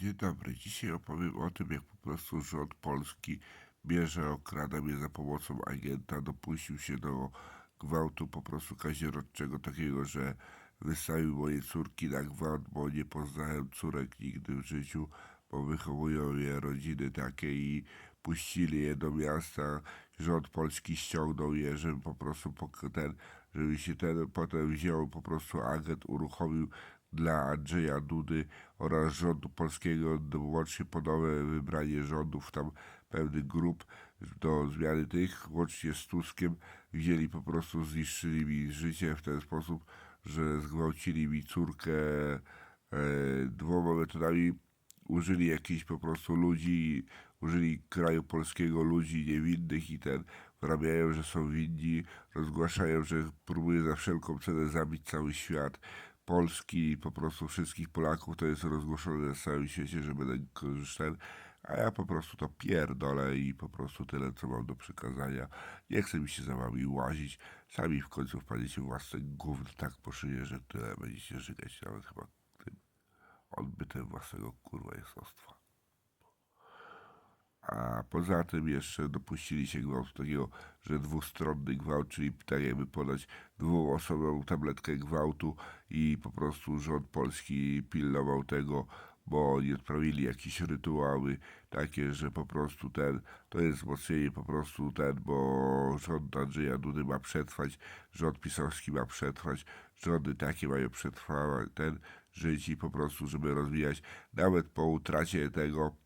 Dzień dobry. Dzisiaj opowiem o tym, jak po prostu rząd polski bierze, okrada mnie za pomocą agenta, dopuścił się do gwałtu po prostu kazirodczego takiego, że wystawił moje córki na gwałt, bo nie poznałem córek nigdy w życiu, bo wychowują je rodziny takie i puścili je do miasta. Rząd polski ściągnął je, żeby po prostu ten, żeby się ten potem wziął po prostu agent, uruchomił dla Andrzeja Dudy oraz rządu polskiego łącznie ponowne wybranie rządów tam pewnych grup do zmiany tych, łącznie z Tuskiem, wzięli po prostu, zniszczyli mi życie w ten sposób, że zgwałcili mi córkę e, dwoma metodami, użyli jakichś po prostu ludzi, użyli kraju polskiego ludzi niewinnych i ten wrabiają, że są winni, rozgłaszają, że próbuje za wszelką cenę zabić cały świat. Polski i po prostu wszystkich Polaków to jest rozgłoszone na całym świecie, że będę korzystał, a ja po prostu to pierdolę i po prostu tyle, co mam do przekazania. Nie chcę mi się za wami łazić. Sami w końcu wpadniecie własne gówno tak po że tyle będziecie żygać nawet chyba tym odbytem własnego kurwa jestostwa. A poza tym jeszcze dopuścili się gwałtu takiego, że dwustronny gwałt, czyli tak jakby podać dwuosobową tabletkę gwałtu i po prostu rząd polski pilnował tego, bo oni odprawili jakieś rytuały takie, że po prostu ten, to jest wzmocnienie po prostu ten, bo rząd Andrzeja Dudy ma przetrwać, rząd pisowski ma przetrwać, rządy takie mają przetrwać, ten, żyć i po prostu, żeby rozwijać nawet po utracie tego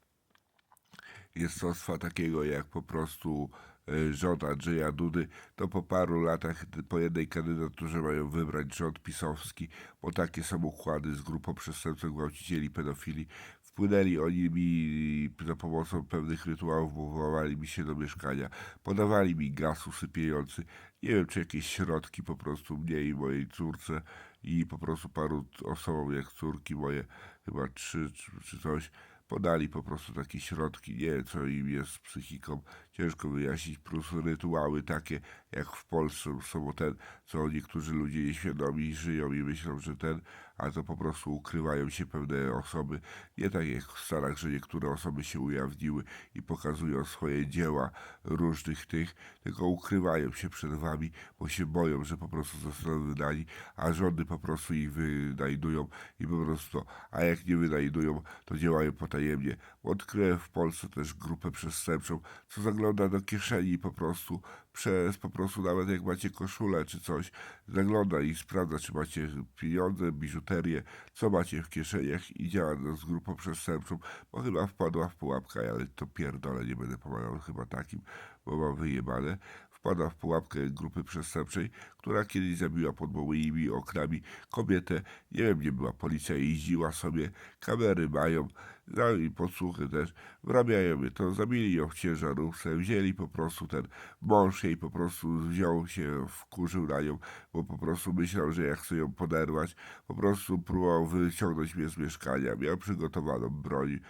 jestostwa takiego jak po prostu e, rząd Andrzeja Dudy, to po paru latach po jednej kandydaturze mają wybrać rząd pisowski, bo takie są układy z grupą przestępców, gwałcicieli, pedofili. Wpłynęli oni mi za pomocą pewnych rytuałów, włamali mi się do mieszkania, podawali mi gaz usypiający, nie wiem czy jakieś środki po prostu mnie i mojej córce i po prostu paru osobom jak córki moje, chyba trzy czy coś, podali po prostu takie środki, nie co im jest z psychiką, ciężko wyjaśnić, plus rytuały takie jak w Polsce są ten, co niektórzy ludzie nieświadomi żyją i myślą, że ten, a to po prostu ukrywają się pewne osoby, nie tak jak w Stanach, że niektóre osoby się ujawniły i pokazują swoje dzieła różnych tych, tylko ukrywają się przed wami, bo się boją, że po prostu zostaną wydani, a rządy po prostu ich wynajdują i po prostu, a jak nie wynajdują, to działają potajemnie. Odkryłem w Polsce też grupę przestępczą, co zagląda do kieszeni po prostu, przez po prostu nawet jak macie koszulę czy coś, zagląda i sprawdza, czy macie pieniądze, biżuterię, co macie w kieszeniach i działa z grupą przestępczą, bo chyba wpadła w pułapkę, ale to pierdolę, nie będę pomagał chyba takim, bo mam wyjebane. Wpadła w pułapkę grupy przestępczej, która kiedyś zabiła pod moimi oknami kobietę. Nie wiem, gdzie była policja, jeździła sobie, kamery mają, no i podsłuchy też. Wrabiają je to, zabili ją w ciężarówce, wzięli po prostu ten mąż jej po prostu wziął się, wkurzył na nią, bo po prostu myślał, że ja chcę ją poderwać. Po prostu próbował wyciągnąć mnie z mieszkania. Miał przygotowaną broń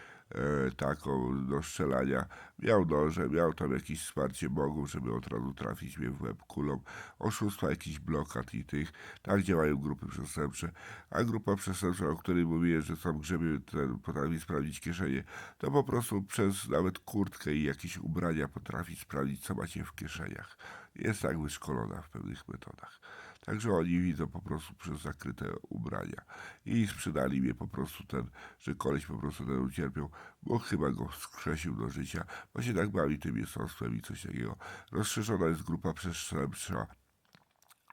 taką do strzelania. Miał noże, miał tam jakieś wsparcie Bogu, żeby od razu trafić mnie w łeb kulą. Oszustwa, jakiś blokad i tych. Tak działają grupy przestępcze. A grupa przestępcza, o której mówiłem, że są grzebie, ten potrafi sprawdzić kieszenie, to po prostu przez nawet kurtkę i jakieś ubrania potrafi sprawdzić, co macie w kieszeniach. Jest tak wyszkolona w pewnych metodach. Także oni widzą po prostu przez zakryte ubrania. I sprzedali mnie po prostu ten, że koleś po prostu ten ucierpiał, bo chyba go skrzesił do życia, bo się tak bawi tym jestostwem i coś takiego. Rozszerzona jest grupa przestępcza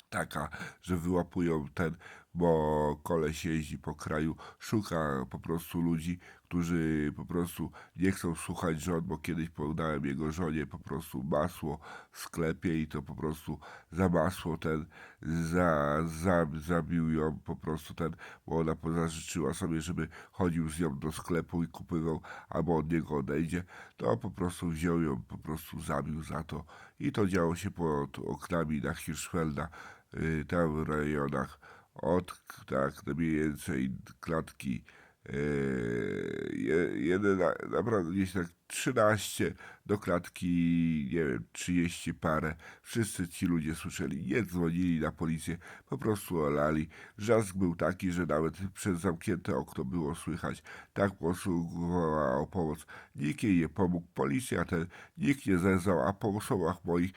taka, że wyłapują ten, bo koleś jeździ po kraju, szuka po prostu ludzi, którzy po prostu nie chcą słuchać żon, bo kiedyś podałem jego żonie po prostu masło w sklepie i to po prostu za masło ten za, za, zabił ją po prostu ten, bo ona pozażyczyła sobie, żeby chodził z nią do sklepu i kupywał, albo od niego odejdzie, to po prostu wziął ją, po prostu zabił za to. I to działo się pod oknami na Hirschfelda, y, tam w rejonach od tak mniej więcej klatki je- jeden, na- naprawdę gdzieś tak 13 do klatki, nie wiem, 30 parę. Wszyscy ci ludzie słyszeli, nie dzwonili na policję, po prostu olali. Rzask był taki, że nawet przez zamknięte okno było słychać. Tak posługowała o pomoc. Nikt jej nie pomógł, policja ten, nikt nie zezwał, a po osobach moich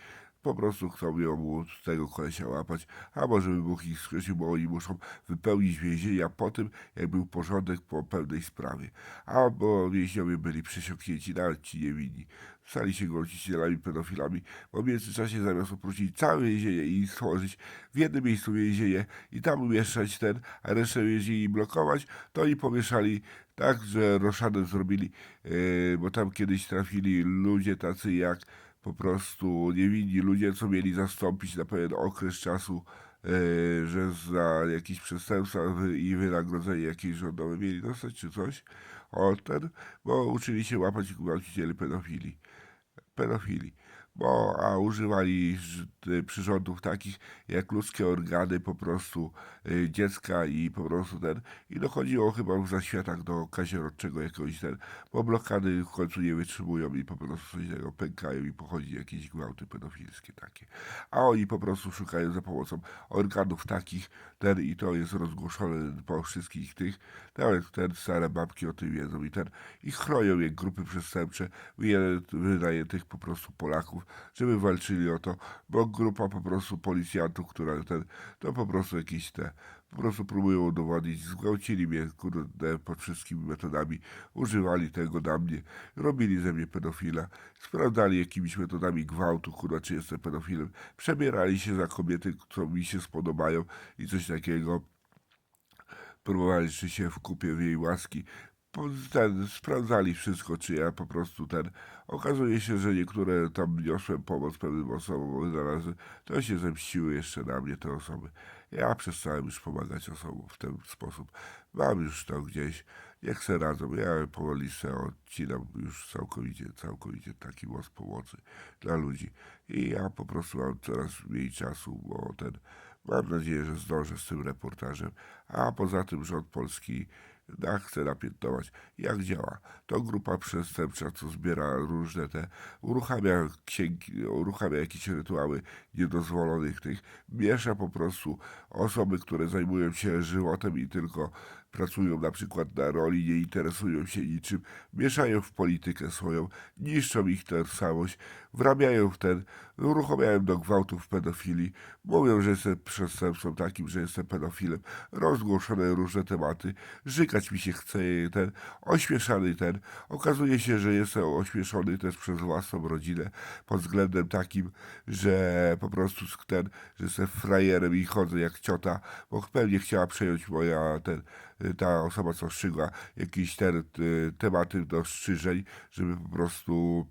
po prostu chcą ją z tego kolesia łapać, a może by Bóg ich skrzesił, bo oni muszą wypełnić więzienia po tym, jak był porządek po pewnej sprawie. A bo więźniowie byli przesiąknięci, nawet ci niewinni. Stali się gwałcicielami, pedofilami, bo w międzyczasie zamiast opróżnić całe więzienie i stworzyć w jednym miejscu więzienie i tam umieszczać ten, a resztę więzieni blokować, to oni pomieszali tak, że Roszanem zrobili, yy, bo tam kiedyś trafili ludzie tacy jak po prostu niewinni ludzie, co mieli zastąpić na pewien okres czasu, e, że za jakieś przestępstwa i wynagrodzenie jakieś rządowe mieli dostać czy coś. O ten, bo uczyli się łapać gwałcicieli pedofili. Pedofili. Bo, a używali y, przyrządów takich jak ludzkie organy po prostu y, dziecka i po prostu ten i dochodziło chyba w zaświatach do kazirodczego jakiegoś ten, bo blokady w końcu nie wytrzymują i po prostu coś tego pękają i pochodzi jakieś gwałty pedofilskie takie. A oni po prostu szukają za pomocą organów takich ten i to jest rozgłoszone po wszystkich tych, nawet ten stare babki o tym wiedzą i ten i chronią je grupy przestępcze wynajętych po prostu Polaków, żeby walczyli o to, bo grupa po prostu policjantów, która ten, to po prostu jakieś te, po prostu próbują udowodnić, zgwałcili mnie, kurde, pod wszystkimi metodami, używali tego na mnie, robili ze mnie pedofila, sprawdzali jakimiś metodami gwałtu, kurwa, czy jestem pedofilem, przebierali się za kobiety, co mi się spodobają i coś takiego, próbowali, czy się wkupię w jej łaski. Ten, sprawdzali wszystko, czy ja po prostu ten. Okazuje się, że niektóre tam niosłem pomoc pewnym osobom znalazły, to się zemściły jeszcze na mnie te osoby. Ja przestałem już pomagać osobom w ten sposób. Mam już to gdzieś, niech se radzą. Ja powoli se odcinam już całkowicie, całkowicie taki most pomocy dla ludzi. I ja po prostu mam coraz mniej czasu, bo ten Mam nadzieję, że zdążę z tym reportażem. A poza tym rząd polski da, chce napiętnować, jak działa. To grupa przestępcza, co zbiera różne te, uruchamia księgi, uruchamia jakieś rytuały niedozwolonych tych, miesza po prostu osoby, które zajmują się żywotem i tylko pracują na przykład na roli, nie interesują się niczym, mieszają w politykę swoją, niszczą ich tożsamość, wrabiają w ten, uruchamiają do gwałtów pedofilii, mówią, że jestem przestępcą takim, że jestem pedofilem, rozgłoszone różne tematy, żykać mi się chce ten, ośmieszany ten, okazuje się, że jestem ośmieszony też przez własną rodzinę pod względem takim, że po prostu ten, że jestem frajerem i chodzę jak ciota, bo pewnie chciała przejąć moja ten, ta osoba, co szczygła jakieś ten, y, tematy do strzyżeń, żeby po prostu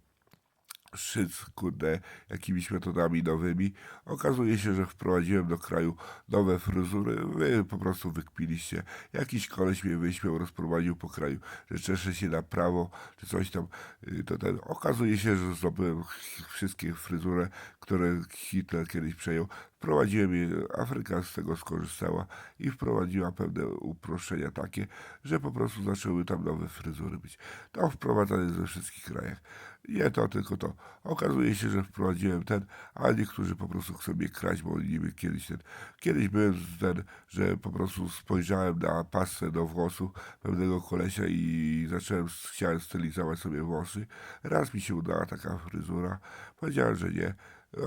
szyc, kurde, jakimiś metodami nowymi. Okazuje się, że wprowadziłem do kraju nowe fryzury. Wy po prostu wykpiliście. Jakiś koleś mnie wyśmiał, rozprowadził po kraju, że czeszę się na prawo, czy coś tam. Y, To ten. Okazuje się, że zdobyłem wszystkie fryzury, które Hitler kiedyś przejął. Wprowadziłem je, Afryka z tego skorzystała i wprowadziła pewne uproszczenia takie, że po prostu zaczęły tam nowe fryzury być. To wprowadzane we wszystkich krajach. Nie to, tylko to. Okazuje się, że wprowadziłem ten, a niektórzy po prostu chcą mnie kraść, bo niby kiedyś ten. Kiedyś byłem ten, że po prostu spojrzałem na pasę do włosów pewnego kolesia i zacząłem, chciałem stylizować sobie włosy. Raz mi się udała taka fryzura. Powiedziałem, że nie.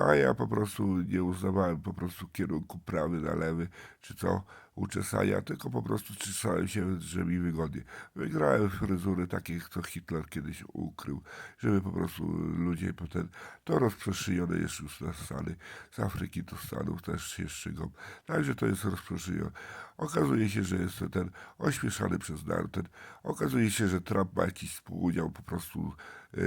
A ja po prostu nie uznawałem po prostu kierunku prawy na lewy, czy co, uczesania, tylko po prostu czesałem się, że mi wygodnie. Wygrałem fryzury takie, co Hitler kiedyś ukrył, żeby po prostu ludzie potem, to rozprzestrzenione jest już na Stany, z Afryki do Stanów też się szczygą. Także to jest rozprzestrzenione. Okazuje się, że jest ten ośmieszany przez naród. Ten, okazuje się, że Trump ma jakiś współudział po prostu yy,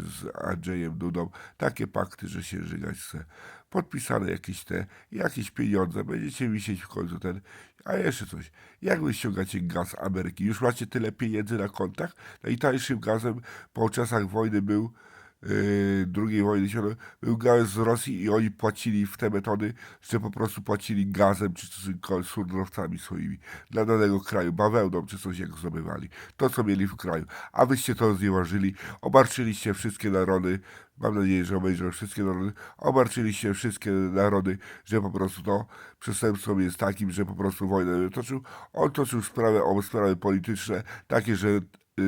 z Andrzejem Dudą. Takie pakty, że się żygać chce. Podpisane jakieś te, jakieś pieniądze, będziecie wisieć w końcu ten. A jeszcze coś. Jak wy ściągacie gaz Ameryki? Już macie tyle pieniędzy na kontach? Najtańszym gazem po czasach wojny był II wojny światowej był gaz z Rosji i oni płacili w te metody, że po prostu płacili gazem czy surowcami swoimi dla danego kraju, bawełną czy coś jak zdobywali. To, co mieli w kraju. A wyście to znieważyli, obarczyliście wszystkie narody, mam nadzieję, że obejrzą wszystkie narody, obarczyliście wszystkie narody, że po prostu to przestępstwem jest takim, że po prostu wojnę toczył. On toczył sprawę o sprawy polityczne, takie, że y,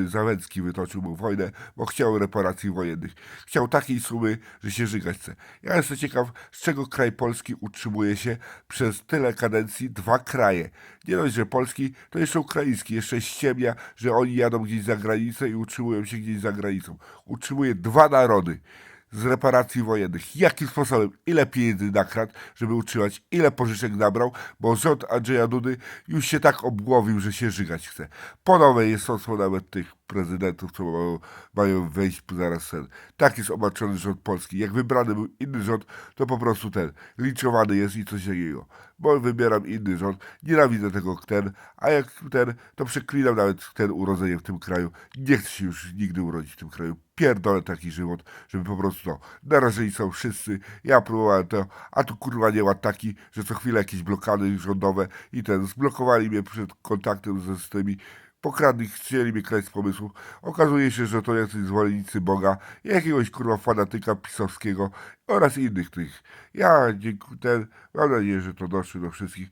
Zawęcki wytoczył mu wojnę, bo chciał reparacji wojennych. Chciał takiej sumy, że się żygać chce. Ja jestem ciekaw, z czego kraj polski utrzymuje się przez tyle kadencji dwa kraje. Nie dość, że polski, to jeszcze ukraiński. Jeszcze ściemnia, że oni jadą gdzieś za granicę i utrzymują się gdzieś za granicą. Utrzymuje dwa narody z reparacji wojennych. Jakim sposobem? Ile pieniędzy nakradł, żeby utrzymać? Ile pożyczek nabrał? Bo rząd Andrzeja Dudy już się tak obgłowił, że się żygać chce. Ponownie jest nawet tych prezydentów, co mają, wejść zaraz sen. Tak jest obarczony rząd polski. Jak wybrany był inny rząd, to po prostu ten. Linczowany jest i coś takiego. Bo wybieram inny rząd. Nienawidzę tego ten, a jak ten, to przeklinam nawet ten urodzenie w tym kraju. Nie chcę się już nigdy urodzić w tym kraju. Pierdolę taki żywot, żeby po prostu to. Narażeni są wszyscy. Ja próbowałem to, a tu kurwa nie ma taki, że co chwilę jakieś blokady rządowe i ten. Zblokowali mnie przed kontaktem ze z tymi pokradli, chcieli mnie kraść z pomysłów. Okazuje się, że to jacyś zwolennicy Boga, jakiegoś kurwa fanatyka pisowskiego oraz innych tych. Ja dziękuję, mam nadzieję, że to doszły do wszystkich,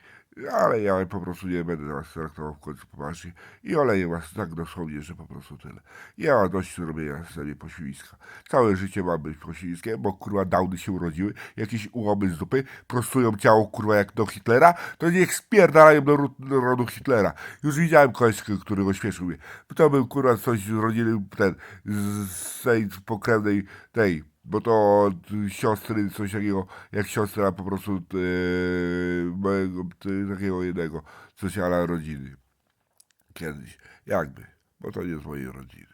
ale ja po prostu nie będę was traktował w końcu poważnie i oleję was tak dosłownie, że po prostu tyle. Ja mam dość robienia sobie pośmiewiska. Całe życie mam być pośmiewiskiem, bo kurwa dałdy się urodziły, jakieś ułomy z dupy, prostują ciało kurwa jak do Hitlera, to niech spierdalają do rodu Hitlera. Już widziałem kogoś, który ośmieszył mnie. To był kurwa coś z rodziny ten, z tej pokrewnej tej, bo to od siostry coś takiego, jak siostra po prostu yy, mojego takiego jednego, coś ala rodziny. Kiedyś. Jakby, bo to nie z mojej rodziny.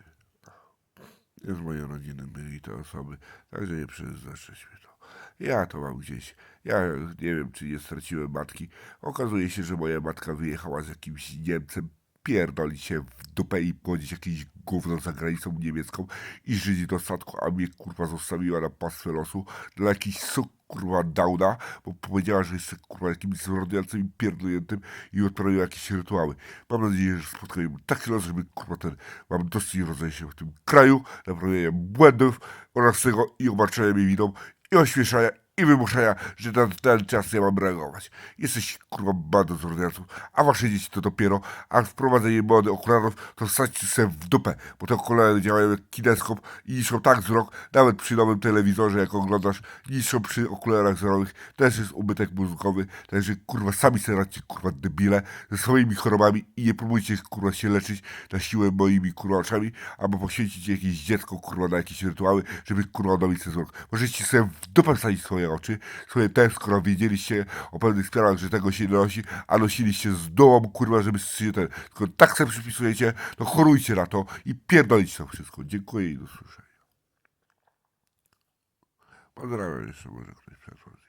Nie z mojej rodziny byli te osoby, także nie przyznaczyć mi to. Ja to mam gdzieś. Ja nie wiem, czy nie straciłem matki. Okazuje się, że moja matka wyjechała z jakimś Niemcem pierdolić się w dupę i płodzić jakieś gówno za granicą niemiecką i żyć do statku, a mnie kurwa zostawiła na pastwę losu dla jakichś suk kurwa downa, bo powiedziała, że jest kurwa jakimś zrodniacym i pierdolniętym i odprawiła jakieś rytuały. Mam nadzieję, że spotkamy taki los, żeby kurwa ten, mam dosyć rodzaj się w tym kraju, naprawienia błędów oraz tego i obarczania mnie winą i ośmieszania i wymuszania, że na ten czas ja mam reagować. Jesteś kurwa bardzo zrodniaców, a wasze dzieci to dopiero, a wprowadzenie mody okularów to wsadźcie sobie w dupę, bo te okulary działają jak kineskop i niszczą tak wzrok, nawet przy nowym telewizorze, jak oglądasz, niszczą przy okularach wzrokowych, też jest ubytek mózgowy, także kurwa sami sobie radźcie, kurwa debile, ze swoimi chorobami i nie próbujcie kurwa się leczyć na siłę moimi kurwa oczami, albo poświęcić jakieś dziecko kurwa na jakieś rytuały, żeby kurwa odnowić wzrok. Możecie sobie w dupę wsadzić swoje oczy, swoje te, skoro wiedzieliście o pewnych sprawach, że tego się nie nosi, a nosiliście z dołą, kurwa, żeby się ten, tylko tak sobie przypisujecie, to chorujcie na to i pierdolicie to wszystko. Dziękuję i do usłyszenia. Pozdrawiam jeszcze, może ktoś przesłał.